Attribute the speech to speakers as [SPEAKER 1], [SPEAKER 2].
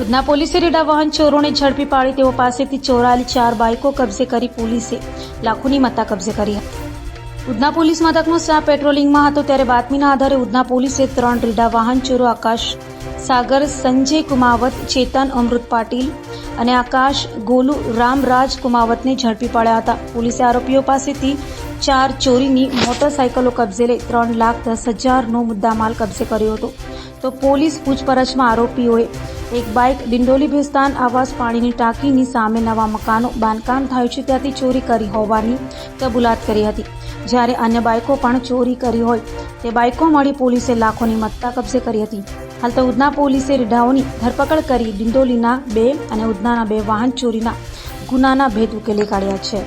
[SPEAKER 1] ઉધના પોલીસે રેડા વાહન ચોરોને ઝડપી પાડી તેઓ પાસેથી ચોરાયેલી ચાર બાઇકો કબજે કરી પોલીસે લાખોની મત્તા કબજે કરી હતી. ઉધના પોલીસ મથકનો સ્ટાફ પેટ્રોલિંગમાં હતો ત્યારે બાતમીના આધારે ઉધના પોલીસે ત્રણ રીડા વાહન ચોરો આકાશ સાગર, સંજય કુમાવત, ચેતન અમૃત પાટીલ અને આકાશ ગોલુ રામરાજ કુમાવતને ઝડપી પાડ્યા હતા. પોલીસે આરોપીઓ પાસેથી ચાર ચોરીની મોટરસાયકલો કબજે લઈ ત્રણ લાખ દસ હજારનો મુદ્દામાલ કબજે કર્યો હતો. તો પોલીસ પૂછપરછમાં આરોપીઓએ એક બાઇક ડિંડોલી ભેસ્તાન આવાસ પાણીની ટાંકીની સામે નવા મકાનો, બાંધકામ થાય છે ત્યાંથી ચોરી કરી હોવાની કબૂલાત કરી હતી. જ્યારે અન્ય બાઇકો પણ ચોરી કરી હોય, તે બાઇકો મળી પોલીસે લાખોની મત્તા કબજે કરી હતી. હાલ તો ઉધના પોલીસે રીઢાઓની ધરપકડ કરી ડિંડોલીના બે અને ઉધનાના બે વાહન ચોરીના ગુનાના ભેદ ઉકેલી કાઢ્યા છે.